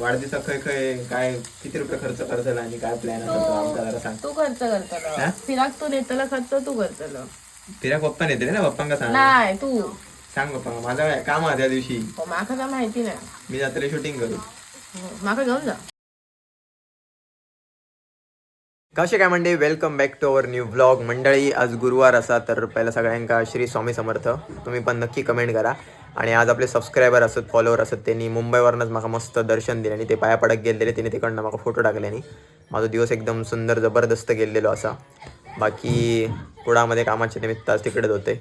वाढदिवसा खय खय काय किती रुपये खर्च करतला आणि काय प्लॅन असतो आमचा जरा सांग. तू खर्च करतलो. हा? फिराक तू नेतला खर्च तू करतलो. तिला पप्पा नेते ना पप्पांका सांग. नाही तू. सांग पप्पा माझा काय काम आहे त्या दिवशी. हो, माका काय माहिती नाही. मी जातले शूटिंग करू. हो, माका घेऊन जा. कसे काय म्हणजे welcome back to our new blog मंडळी आज गुरुवार असा तर पहिला सगळ्यांका श्री स्वामी समर्थ. तुम्ही पण नक्की कमेंट करा. आणि आज आपले सबस्क्रायबर असत फॉलोवर असत त्यांनी मुंबईवरूनच माका मस्त दर्शन दिले आणि ते पाया पडक गेलेले तिने तिकडनं मला फोटो टाकल्यानी माझा दिवस एकदम सुंदर जबरदस्त गेलेलो असा. बाकी कुडामध्ये कामाच्या निमित्त आज तिकडेच होते.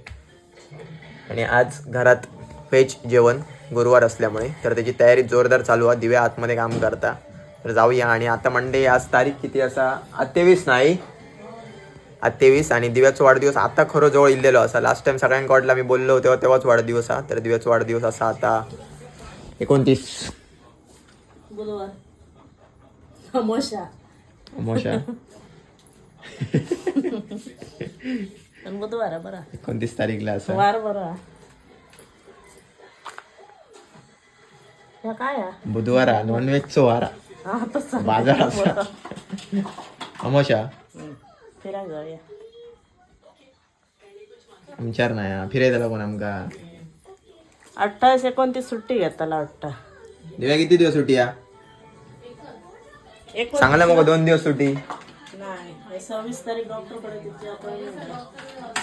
आणि आज घरात व्हेज जेवण गुरुवार असल्यामुळे तर त्याची तयारी जोरदार चालू आहे. दिव्या आतमध्ये काम करता. तर जाऊया. आणि आता मंडे आज तारीख किती असा? अठ्ठावीस नाही. अठ्ठावीस आणि दिव्याचा वाढदिवस आता खरं जवळ इल्लेलो असा. लास्ट टाइम सगळ्यांका वाटला मी बोललो तेव्हा तेव्हाच वाढदिवस हा. तर दिव्याचा वाढदिवस असा आता. एकोणतीस. मोशा एकोणतीस तारीखला असा? बुधवार नॉनव्हेजचो वारा बाजार अमोशा. फिराक जाऊया. हा. फिरायला कोण आमका. अठ्ठावीस एकोणतीस सुट्टी घेताला वाटतं. दिव्या किती दिवस सुट्टी या? सांगला मग दोन दिवस सुट्टी.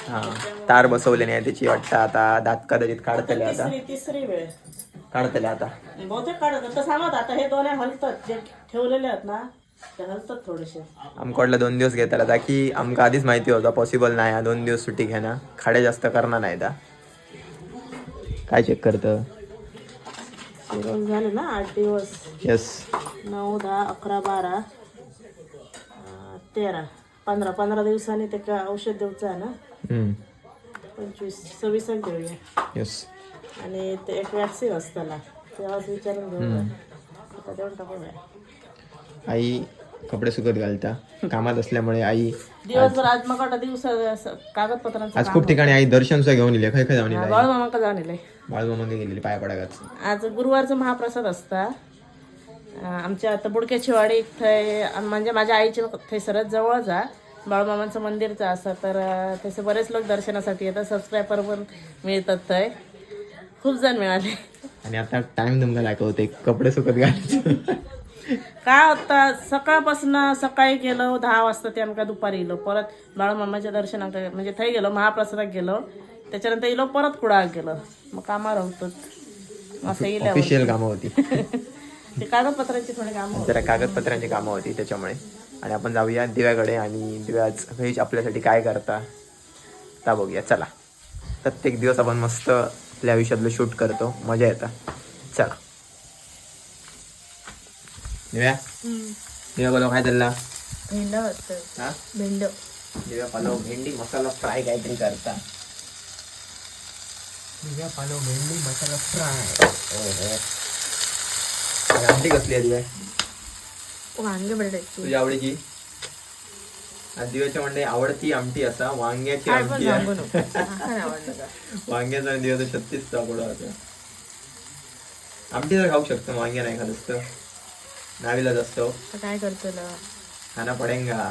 हा तार बसवले नाही त्याची वाटतं आता दात कदाचित काढतले आता. तिसरी वेळ. काढतले आता. बहुतेक काढत सांगत आता हे दोन हलतात जे ठेवलेले आहेत ना ते हलतात थोडेसे. आमकडलं दोन दिवस घेताला ता की आमका आधीच माहिती होता पॉसिबल नाही. हा दोन दिवस सुट्टी घेणं. खाडे जास्त करणार नाही ता. काय चेक करतं? झाले ना आठ दिवस. येस नऊ दहा अकरा बारा अं, तेरा. पंधरा पंधरा दिवसांनी ते का औषध द्यायचं आहे ना. पंचवीस सव्वीस देऊया. येस आणि ते एक वॅक्सिन असताना तेव्हाच विचारून घेऊया आता देऊन टाकूया आई कपडे सुकत घालता. कामात असल्यामुळे आई दिवसभर आज मग वाटतं दिवस असं कागदपत्रांचं आज खूप ठिकाणी आई दर्शन सुद्धा घेऊन इले खय खय जाऊन इले बाळ मामाका जाऊन येईल गेलेली पाया पडागाच आज गुरुवारचा महाप्रसाद असता. आमच्या आता बुडक्याची वाडी थंय म्हणजे माझ्या आईच्या थंयसरच जवळच आहे बाळूमामांचं मंदिरचं असं तर थंयसर बरेच लोक दर्शनासाठी येतात. सबस्क्रायबर पण मिळतात थंय खूप जण मिळाले. आणि आता टाइम तुमका दाखवते कपडे सुकत घालायचं. काय होता सकाळपासून सकाळी गेलो दहा वाजता ते आमका दुपारी येलो परत बाळूमामाच्या दर्शनाक म्हणजे थंय गेलो महाप्रसादाक गेलो. त्याच्यानंतर येलो परत कुडाक गेलो. मग कामावर होतो. असं ऑफिशियल कामं होती. ते कागदपत्रांची थोडी कामं जरा कागदपत्रांची कामं होती त्याच्यामुळे. आणि आपण जाऊया दिव्याकडे आणि दिव्याच व्हेज आपल्यासाठी काय करता ता बघूया. चला. प्रत्येक दिवस आपण मस्त आपल्या आयुष्यातलं शूट करतो. मजा येतात चला. दिव्या? दिव्या बोलो काय चालला? भेंड हा? भेंड. दिव्या पालो भेंडी मसाला फ्राय काहीतरी करता. दिव्या भेंडी मसाला फ्राय. आमटी कसली आहे दिव्या? वांगे बटाट्याची. तुझ्या आवडीची? आज दिव्याच्या म्हणजे आवडती आमटी असा वांग्याची आमटी आहे. वांग्याचा आणि दिव्याचा छत्तीस चाकोडा होता. आमटी तर खाऊ शकतो वांग्या नाही खात असतं. नावीलाच असतो काय करतो खाना पडेंगा.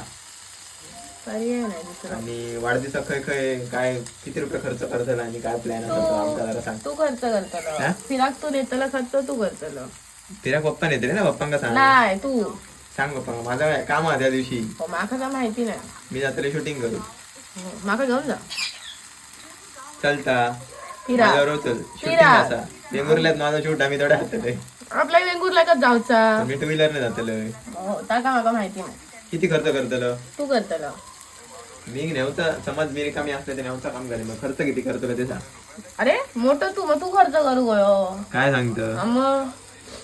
आणि वाढदिवसा खय खय काय किती रुपये खर्च करतला आणि काय प्लॅन असतो आमचा जरा सांग. तू खर्च करतलो फिराक तू नेतला खर्च तू करतलो तिला पप्पा नेते ना पप्पांका सांग. नाही तू. सांग पप्पा माझा काय काम आहे त्या दिवशी. हो, माका काय माहिती नाही. मी जातले शूटिंग करू. हो, माका घेऊन जा. चलता. फिरा. माझ्या रोज चल शूटिंग फिरा. असा. बेंगुर्ल्यात माझा शूट आम्ही थोड्या हातले आपल्या वेंगुर्ला का जाऊचा मी टू व्हीलरने जातलोय हो त्या का माका माहिती नाही. किती खर्च करतलो? तू करतलो. मी नेवता समज मी रिकामी असले ते नेवता काम करेन. मग खर्च किती करतलो ते सांग. अरे मोठं तू मग तू खर्च करू गयो. काय सांगतं? मग?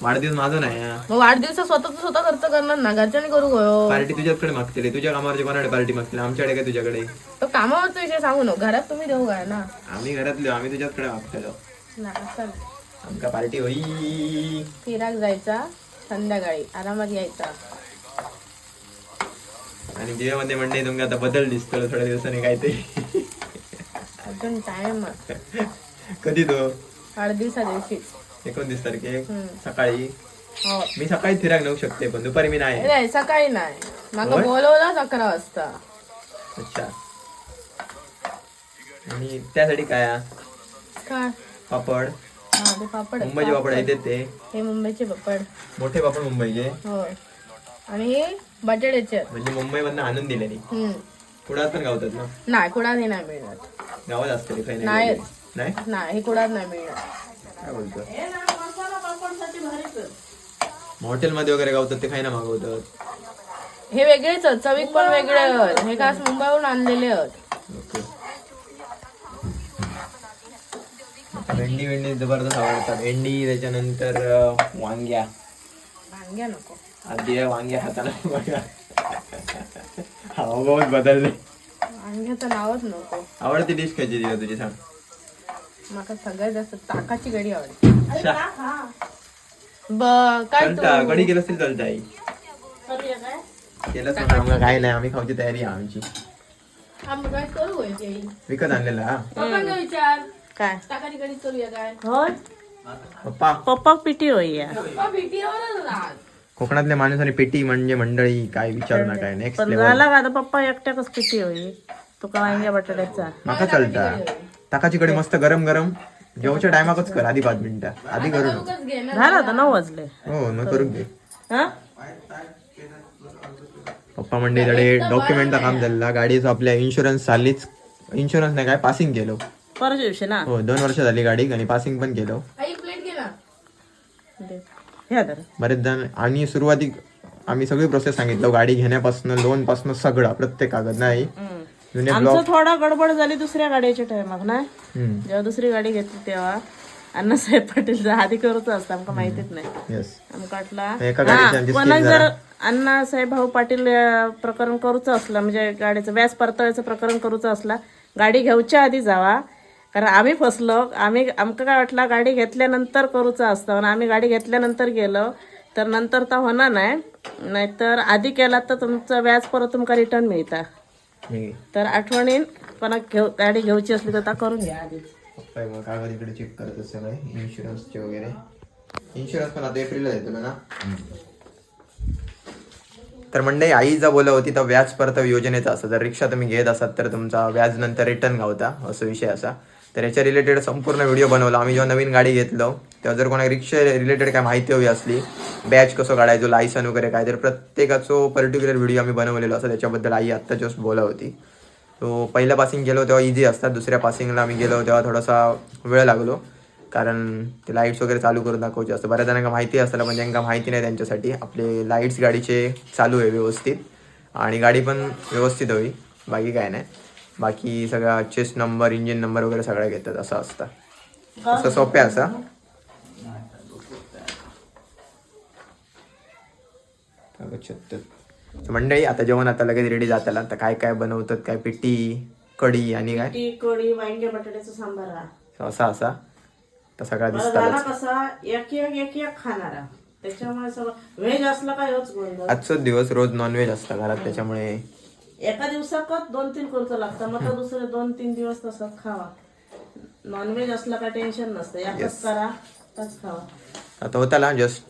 वाढदिवस माझा नाही. हा. मग वाढदिवस स्वतः स्वतः खर्च करणार ना घरच्यांनी करू गयो पार्टी तुझ्याकडे मागतील तुझ्या कामावरची कोणाकडे पार्टी मागतील आमच्याकडे काय तुझ्याकडे? तो कामावरचा विषय सांगू नको घरात तुम्ही देऊ काय ना? आम्ही घरातले आम्ही तुझ्याकडे मागतलो चल. आमका पार्टी होई. फिराक जायचा संध्याकाळी आरामात यायचा. आणि दिव्यामध्ये म्हणणे तुमका आता बदल दिसतो थोड्या दिवसांनी काय ते अजून टाइम कधी तो? वाढदिवसा दिवशीच. एकोणतीस तारखे हम्म. सकाळी. हो. मी सकाळी फिराक नेऊ शकते पण दुपारी मी नाही. नाही सकाळी नाही. माका होय? बोलवलाच अकरा वाजता. अच्छा. आणि त्यासाठी काय? हा? काय? पापड. हा ते पापड मुंबईचे पापड आहेत ते. हे मुंबईचे पापड. मोठे पापड मुंबईचे. हो आणि हे बटाट्याचे म्हणजे मुंबईमधनं आणून दिलेली. हम्म. कुडात पण गावतात ना? नाही कुडात हे नाही मिळणार गावात असते नाही. नाही नाही? नाही हे कुडात नाही मिळणार काय बोलतो हॉटेलमध्ये वगैरे गावतात ते काही ना मागवतात. हे वेगळेच आहेत चवीक पण वेगळे आहेत. हे खास मुंबईहून आणलेले आहेत. ओके. भेंडी भेंडी जबरदस्त आवडतात. भेंडी त्याच्यानंतर अं, वांग्या. भांग्या नको. आधी आहे वांग्या हाताला बघा. हावभावच बदलले. भांग्याचं नावच नको. आवडती डिश कशी दिली तुझी सांग? माका सगळ्यात जास्त ताकाची गडी आवडते. ब काय चालता कढी केलं असतील चालता आई केलं आम्हाला काय नाही आम्ही खाऊची तयारी आहे आमची. विकत आणलेला हा. पप्पांना विचार. काय? ताकाची गडी करूया काय? होय? पप्पा. पप्पा पिटी होई पप्पा भेटीवर राहत कोकणातल्या माणसाने पेटी म्हणजे मंडळी काय विचारू नका काय नेक्स्ट झाला का आता पप्पा एकट्याकच पिटी होई तुका वांग्या बटाट्याचा? माका चालता ताकाची कढी मस्त गरम गरम. जेवच्या टायमाकच कर आधी पाच मिनिटं. आधी करू नको. झाला आता नऊ वाजले. हो मग करून घे हा? पप्पा मंडळीकडे डॉक्युमेंटचं काम झालं गाडीचं आपल्या इन्शुरन्स चाललीच. इन्शुरन्स नाही काय? पासिंग केलो. दिवशी ना? हो दोन वर्ष झाली गाडी आणि पासिंग पण केलो. आई प्लेट घे ना. दे. ह्या तर बरेच जण आणि सुरुवाती आम्ही सगळी प्रोसेस सांगितलं. गाडी घेण्यापासून लोनपासून सगळं प्रत्येक कागद नाही? जुने आमचं थोडा गडबड झाली दुसऱ्या गाडीच्या टायमाक ना जेव्हा दुसरी गाडी घेतली तेव्हा अण्णासाहेब पाटील आधी करूच असतं आमका माहितीच नाही. आमका वाटला कोणाक जर. अण्णासाहेब भाऊ पाटील प्रकरण करूचं असलं म्हणजे गाडीचं व्याज परताव्याचं प्रकरण करूचं असला गाडी घेऊच्या आधी जावा. कारण आम्ही फसलो आम्ही आमका काय वाटलं गाडी घेतल्यानंतर करूचं असतं. आणि आम्ही गाडी घेतल्यानंतर गेलो तर नंतर तर होणार नाही. नाहीतर आधी केला तर तुमचं व्याज परत तुमका रिटर्न मिळता. तर आठवणीन घेऊ गाडी घेऊची असली तर ता करून घ्या आधीच. पप्पा मग कागद इकडे चेक करत असते इन्शुरन्सचे वगैरे. इन्शुरन्स पण आता एप्रिलला देतो ना तर मंडळी आईचा बोला होती तर व्याज परताव योजनेचा असं. जर रिक्षा तुम्ही घेत असाल तर तुमचा व्याज नंतर रिटर्न गावता असं विषय असा. तर याच्या रिलेटेड संपूर्ण व्हिडिओ बनवला. आम्ही जेव्हा नवीन गाडी घेतलो तेव्हा जर कोणा रिक्षा रिलेटेड काय माहिती हवी असली बॅच कसं काढायचो लायसन वगैरे काय तर प्रत्येकाचो पर्टिक्युलर व्हिडिओ आम्ही बनवलेलो असं त्याच्याबद्दल आई आत्ता जस्ट बोला होती. तो पहिल्या पासिंग गेलो तेव्हा इझी असतात दुसऱ्या पासिंगला आम्ही गेलो तेव्हा थोडासा वेळ लागलो. कारण ते लाईट्स वगैरे चालू करून दाखवायचे असतं बऱ्याच जणांना माहिती असतं पण ज्यांना माहिती नाही त्यांच्यासाठी आपले लाईट्स गाडीचे चालू आहे व्यवस्थित. आणि गाडी पण व्यवस्थित हवी बाकी काय नाही. बाकी सगळा चेस्ट नंबर इंजिन नंबर वगैरे सगळ्या घेतात असं असतं. असं सोप्या असा. तर मंडळी आता जेवण आता लगेच रेडी जाताला. तर काय काय बनवतात काय पिट्टी कढी आणि काय? ती कढी वांग्या बटाट्याचा सांबार हा. असा असा. तर सगळा मला झाला दिसतात कसा एक एक एक एक खाणारा. त्याच्यामुळे सगळं व्हेज असलं काय होच गोंधळ आजचाच दिवस रोज नॉनव्हेज असतं घरात त्याच्यामुळे. एका दिवसाकच दोन तीन करूचं लागतं? मग तर दुसरे दोन तीन दिवस तसंच खावा. नॉनव्हेज असलं काय टेन्शन नसतं. एकच करा तच खावा. आता होताला जस्ट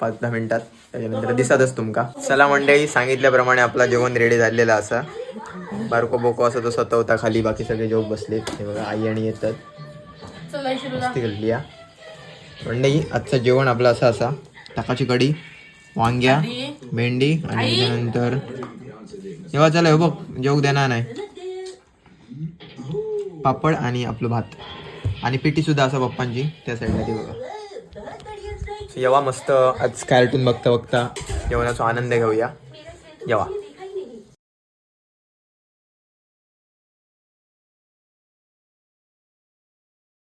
पाच दहा मिनिटात. त्याच्यानंतर दिसतच तुमका. चला मंडळी सांगितल्याप्रमाणे आपला जेवण रेडी झालेला असा. बारको बोको असं तो स्वतः होता खाली बाकी सगळे जोग बसलेत हे बघा आई आणि येतात मंडळी आजचं जेवण आपलं असं असा. ताकाची कढी वांग्या भेंडी आणि त्याच्यानंतर जेव्हा चला हे बघ जेवू देणार नाही. पापड आणि आपलं भात. आणि पेटी सुद्धा असं पप्पांची त्या साईडला ती बघा. येवा मस्त. आज कार्टून बघता बघता जेवणाचा आनंद घेऊया. येवा